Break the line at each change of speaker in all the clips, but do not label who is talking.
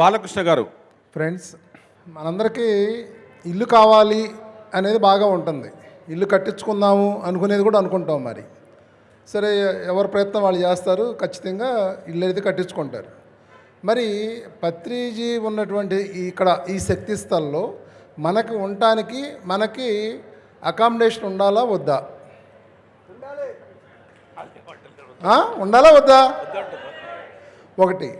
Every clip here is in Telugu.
బాలకృష్ణ గారు.
ఫ్రెండ్స్ మనందరికీ ఇల్లు కావాలి అనేది బాగా ఉంటుంది. ఇల్లు కట్టించుకుందాము అనుకునేది కూడా అనుకుంటాం మరి. సరే ఎవరి ప్రయత్నం వాళ్ళు చేస్తారు ఖచ్చితంగా ఇల్లు అయితే కట్టించుకుంటారు. మరి పత్రిజీ ఉన్నటువంటి ఇక్కడ ఈ శక్తి స్థల్లో మనకి ఉండటానికి మనకి అకామిడేషన్ ఉండాలా వద్దా? ఉండాలా వద్దా? ఒకటి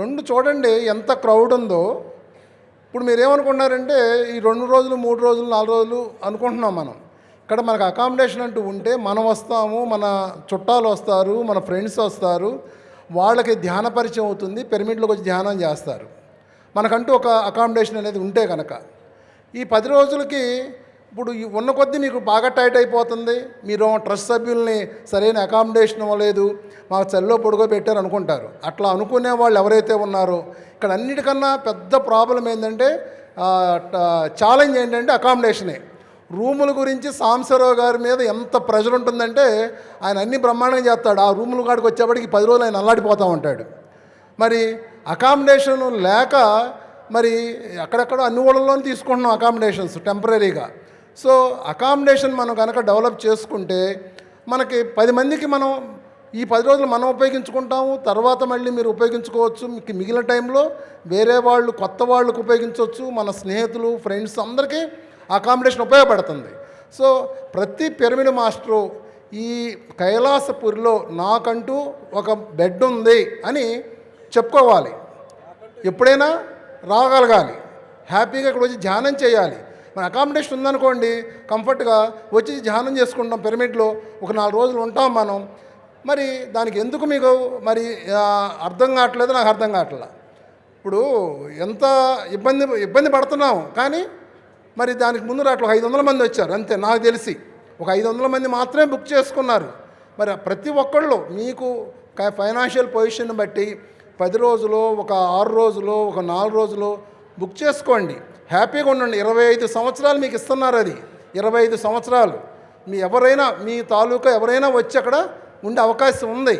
రెండు చూడండి ఎంత క్రౌడ్ ఉందో. ఇప్పుడు మీరు ఏమనుకున్నారంటే ఈ రెండు రోజులు మూడు రోజులు నాలుగు రోజులు అనుకుంటున్నాం మనం. ఇక్కడ మనకు అకామిడేషన్ అంటూ ఉంటే మనం వస్తాము మన చుట్టాలు వస్తారు మన ఫ్రెండ్స్ వస్తారు వాళ్ళకి ధ్యాన పరిచయం అవుతుంది పిరమిడ్లోకి వచ్చి ధ్యానం చేస్తారు. మనకంటూ ఒక అకామిడేషన్ అనేది ఉంటే కనుక ఈ పది రోజులకి ఇప్పుడు ఉన్న కొద్దీ మీకు బాగా టైట్ అయిపోతుంది. మీరు ట్రస్ట్ సభ్యుల్ని సరైన అకామిడేషన్ ఇవ్వలేదు. మాకు చెల్లో పొడుగో పెట్టారు అనుకుంటారు. అట్లా అనుకునే వాళ్ళు ఎవరైతే ఉన్నారో ఇక్కడ అన్నిటికన్నా పెద్ద ప్రాబ్లం ఏంటంటే ఛాలెంజ్ ఏంటంటే అకామిడేషనే రూముల గురించి సాంసరావు గారి మీద ఎంత ప్రెజర్ ఉంటుందంటే ఆయన అన్ని బ్రహ్మాండంగా చేస్తాడు. ఆ రూముల కాడికి వచ్చేప్పటికి పది రోజులు ఆయన అల్లాడిపోతూ ఉంటాడు. మరి అకామిడేషన్ లేక మరి అక్కడక్కడ అన్ని ఊళ్ళలోనే తీసుకుంటున్నాం అకామిడేషన్స్ టెంపరీగా సో అకామిడేషన్ మనం కనుక డెవలప్ చేసుకుంటే మనకి పది మందికి మనం ఈ పది రోజులు మనం ఉపయోగించుకుంటాము తర్వాత మళ్ళీ మీరు ఉపయోగించుకోవచ్చు మీకు మిగిలిన టైంలో వేరే వాళ్ళు కొత్త వాళ్ళకు ఉపయోగించవచ్చు మన స్నేహితులు ఫ్రెండ్స్ అందరికీ అకామిడేషన్ ఉపయోగపడుతుంది. సో ప్రతి పిరమిడ్ మాస్టరు ఈ కైలాసపురిలో నాకంటూ ఒక బెడ్ ఉంది అని చెప్పుకోవాలి. ఎప్పుడైనా రాగలగాలి. హ్యాపీగా ఇక్కడ వచ్చి ధ్యానం చేయాలి. మన అకామిడేషన్ ఉందనుకోండి కంఫర్ట్గా వచ్చి ధ్యానం చేసుకుంటాం పిరమిడ్లో ఒక నాలుగు రోజులు ఉంటాం మనం. మరి దానికి ఎందుకు మీకు మరి అర్థం కావట్లేదు? నాకు అర్థం కావట్లేదు ఇప్పుడు ఎంత ఇబ్బంది ఇబ్బంది పడుతున్నాం కానీ మరి దానికి ముందు అట్లా ఐదు వందల మంది వచ్చారు అంతే నాకు తెలిసి. ఒక ఐదు వందల మంది మాత్రమే బుక్ చేసుకున్నారు. మరి ప్రతి ఒక్కళ్ళు మీకు ఫైనాన్షియల్ పొజిషన్ బట్టి పది రోజులు ఒక ఆరు రోజులు ఒక నాలుగు రోజులు బుక్ చేసుకోండి. హ్యాపీగా ఉండండి. ఇరవై ఐదు సంవత్సరాలు మీకు ఇస్తున్నారు అది. ఇరవై ఐదు సంవత్సరాలు. మీ ఎవరైనా మీ తాలూకా ఎవరైనా వచ్చి అక్కడ ఉండే అవకాశం ఉంది.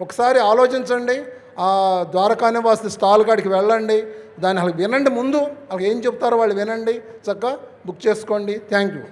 ఒకసారి ఆలోచించండి. ఆ ద్వారకా నివాసి స్టాల్ కాడికి వెళ్ళండి. దాన్ని వాళ్ళకి వినండి ముందు. వాళ్ళకి ఏం చెప్తారో వాళ్ళు వినండి. చక్కగా బుక్ చేసుకోండి. Thank you.